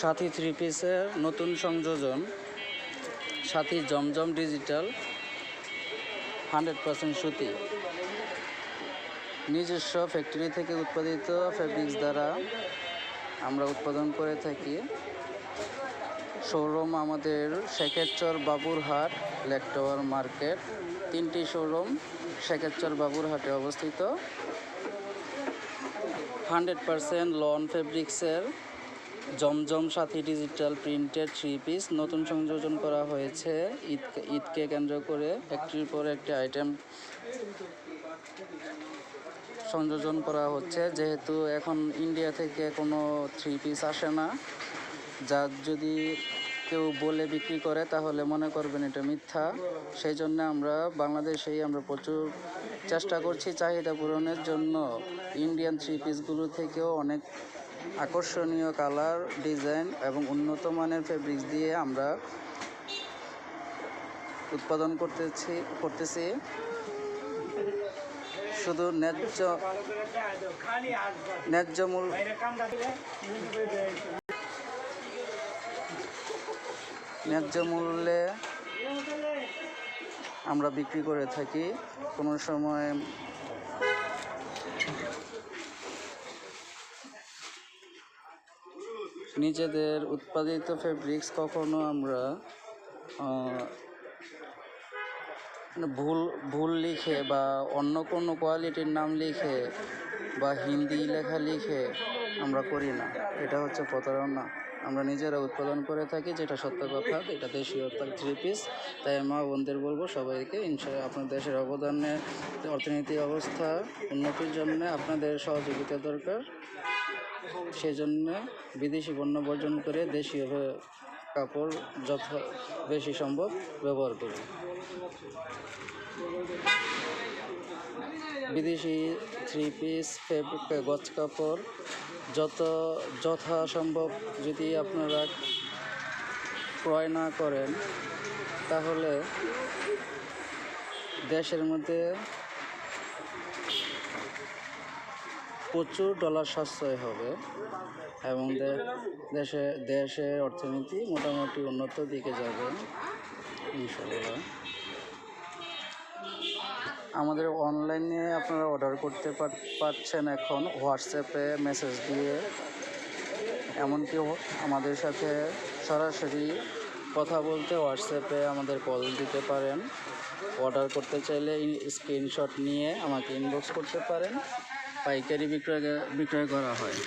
সাথী three পিসের নতুন সংযোজন, সাথী জমজম ডিজিটাল হান্ড্রেড পার্সেন্ট সুতি। নিজস্ব ফ্যাক্টরি থেকে উৎপাদিত ফেব্রিক্স দ্বারা আমরা উৎপাদন করে থাকি। শোরুম আমাদের Shekherchar Baburhat lake tower market. তিনটি শোরুম শেখেরচর বাবুরহাটে অবস্থিত। হান্ড্রেড পারসেন্ট লন ফেব্রিক্সের জমজম সাথী ডিজিটাল প্রিন্টেড থ্রি পিস নতুন সংযোজন করা হয়েছে। ঈদ ঈদকে কেন্দ্র করে একটির পর একটি আইটেম সংযোজন করা হচ্ছে। যেহেতু এখন ইন্ডিয়া থেকে কোনো থ্রি পিস আসে না, যা যদি কেউ বলে বিক্রি করে, তাহলে মনে করবেন এটা মিথ্যা। সেই জন্য আমরা বাংলাদেশেই আমরা প্রচুর চেষ্টা করছি চাহিদা পূরণের জন্য। ইন্ডিয়ান থ্রি পিসগুলো থেকেও অনেক আকর্ষণীয় কালার, ডিজাইন এবং উন্নত মানের ফেব্রিক্স দিয়ে আমরা উৎপাদন করতেছি করতেছি। শুধু ন্যায্য ন্যায্য মূল ন্যায্য মূল্যে আমরা বিক্রি করে থাকি। কোনো সময় নিজেদের উৎপাদিত ফেব্রিক্স কখনো আমরা মানে ভুল ভুল লিখে বা অন্য কোনো কোয়ালিটির নাম লিখে বা হিন্দি লেখা লিখে আমরা করি না। এটা হচ্ছে প্রতারণা। আমরা নিজেরা উৎপাদন করে থাকি, যেটা সত্য কথা, এটা দেশীয় অর্থাৎ থ্রি পিস তাই মা বোনদের বলব সবাইকে ইনশা আপনার দেশের অবদানে অর্থনীতি অবস্থা উন্নতির জন্য আপনাদের সহযোগিতা দরকার। সেই জন্য বিদেশি পণ্য বর্জন করে দেশীয় কাপড় যত বেশি সম্ভব ব্যবহার করি। বিদেশি থ্রি পিস ফেব্রিক গজ কাপড় যত যথাসম্ভব যদি আপনারা ক্রয় না করেন, তাহলে দেশের মধ্যে প্রচুর ডলার সাশ্রয় হবে এবং দেশে দেশের অর্থনীতি মোটামুটি উন্নত দিকে যাবে ইনশাল্লাহ আমাদের অনলাইনে আপনারা অর্ডার করতে পার- পারছেন এখন হোয়াটসঅ্যাপে মেসেজ দিয়ে। এমনকি আমাদের সাথে সরাসরি কথা বলতে হোয়াটসঅ্যাপে আমাদের কল দিতে পারেন। অর্ডার করতে চাইলে স্ক্রিনশট নিয়ে আমাকে ইনবক্স করতে পারেন। পাইকারি বিক্রয় বিক্রয় করা হয়।